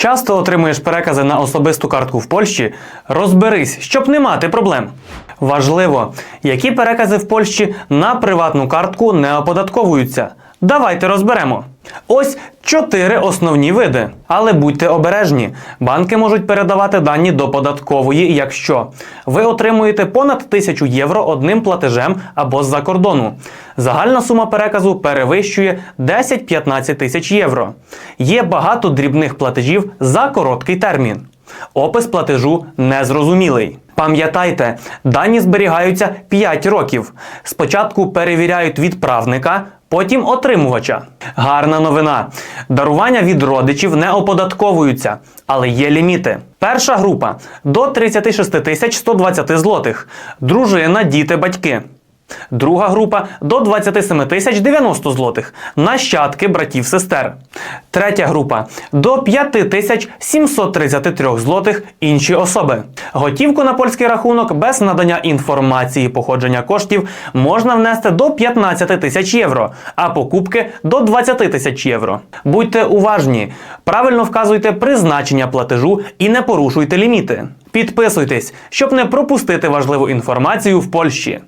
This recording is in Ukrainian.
Часто отримуєш перекази на особисту картку в Польщі? Розберись, щоб не мати проблем. Важливо, які перекази в Польщі на приватну картку не оподатковуються. Давайте розберемо. Ось чотири основні види. Але будьте обережні. Банки можуть передавати дані до податкової, якщо ви отримуєте понад 1000 євро одним платежем або з-за кордону. Загальна сума переказу перевищує 10-15 тисяч євро. Є багато дрібних платежів за короткий термін. Опис платежу незрозумілий. Пам'ятайте, дані зберігаються 5 років. Спочатку перевіряють відправника, потім отримувача. Гарна новина. Дарування від родичів не оподатковуються, але є ліміти. Перша група до 36 120 злотих. Дружина, діти, батьки. Друга група до 27 тисяч 90 злотих. Нащадки братів сестер. Третя група до 5 тисяч 733 злотих інші особи. Готівку на польський рахунок без надання інформації походження коштів можна внести до 15 тисяч євро, а покупки до 20 тисяч євро. Будьте уважні, правильно вказуйте призначення платежу і не порушуйте ліміти. Підписуйтесь, щоб не пропустити важливу інформацію в Польщі.